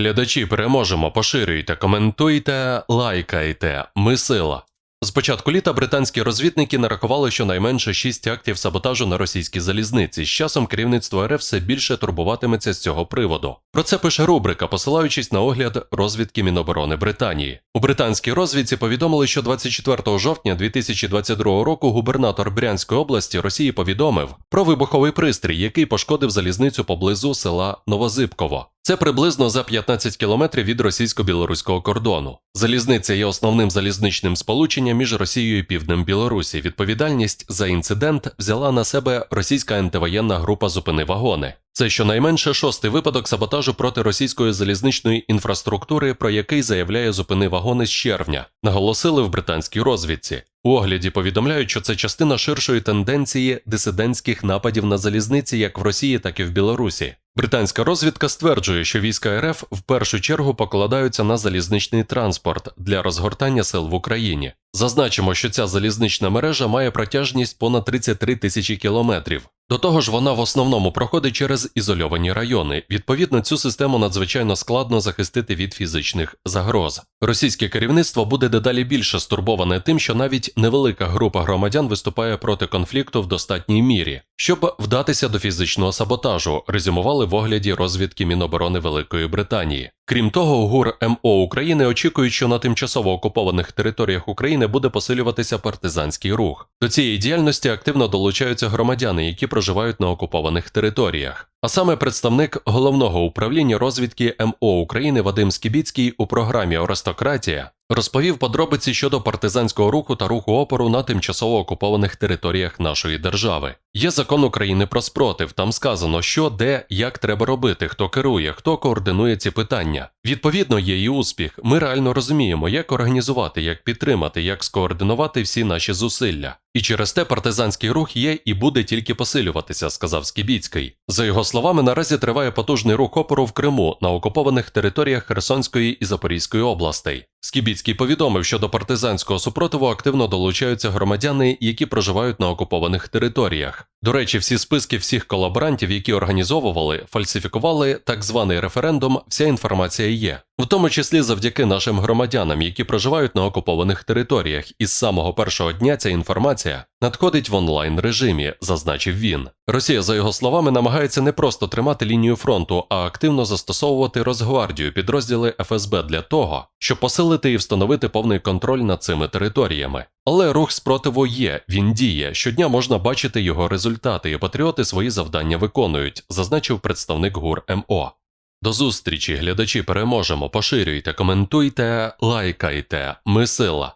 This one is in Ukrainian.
Глядачі переможемо, поширюйте, коментуйте, лайкайте. Ми сила. З початку літа британські розвідники нарахували щонайменше шість актів саботажу на російській залізниці. З часом керівництво РФ все більше турбуватиметься з цього приводу. Про це пише рубрика, посилаючись на огляд розвідки Міноборони Британії. У британській розвідці повідомили, що 24 жовтня 2022 року губернатор Брянської області Росії повідомив про вибуховий пристрій, який пошкодив залізницю поблизу села Новозибково. Це приблизно за 15 кілометрів від російсько-білоруського кордону. Залізниця є основним залізничним сполученням між Росією і Півднем Білорусі. Відповідальність за інцидент взяла на себе російська антивоєнна група зупини вагони. Це щонайменше шостий випадок саботажу проти російської залізничної інфраструктури, про який заявляє зупини вагони з червня, наголосили в британській розвідці. У огляді повідомляють, що це частина ширшої тенденції дисидентських нападів на залізниці як в Росії, так і в Білорусі. Британська розвідка стверджує, що війська РФ в першу чергу покладаються на залізничний транспорт для розгортання сил в Україні. Зазначимо, що ця залізнична мережа має протяжність понад 33 тисячі кілометрів. До того ж, вона в основному проходить через ізольовані райони. Відповідно, цю систему надзвичайно складно захистити від фізичних загроз. Російське керівництво буде дедалі більше стурбоване тим, що навіть невелика група громадян виступає проти конфлікту в достатній мірі, щоб вдатися до фізичного саботажу, резюмували в огляді розвідки Міноборони Великої Британії. Крім того, ГУР МО України очікують, що на тимчасово окупованих територіях України буде посилюватися партизанський рух. До цієї діяльності активно долучаються громадяни, які проживають на окупованих територіях. А саме представник головного управління розвідки МО України Вадим Скібіцький у програмі Аристократія розповів подробиці щодо партизанського руху та руху опору на тимчасово окупованих територіях нашої держави. Є закон України про спротив. Там сказано, що, де, як треба робити, хто керує, хто координує ці питання. Відповідно, є і успіх. Ми реально розуміємо, як організувати, як підтримати, як скоординувати всі наші зусилля. І через те партизанський рух є і буде тільки посилюватися, сказав Скібіцький. За його словами, наразі триває потужний рух опору в Криму на окупованих територіях Херсонської і Запорізької областей. Скібіцький повідомив, що до партизанського супротиву активно долучаються громадяни, які проживають на окупованих територіях. До речі, всі списки всіх колаборантів, які організовували, фальсифікували так званий референдум, вся інформація є, в тому числі завдяки нашим громадянам, які проживають на окупованих територіях. І з самого першого дня ця інформація надходить в онлайн режимі, зазначив він. Росія, за його словами, намагається не просто тримати лінію фронту, а активно застосовувати Росгвардію, підрозділи ФСБ для того, щоб посилити і встановити повний контроль над цими територіями. Але рух спротиву є, він діє. Щодня можна бачити його результати, і патріоти свої завдання виконують, зазначив представник ГУР МО. До зустрічі, глядачі, переможемо. Поширюйте, коментуйте, лайкайте. Ми сила.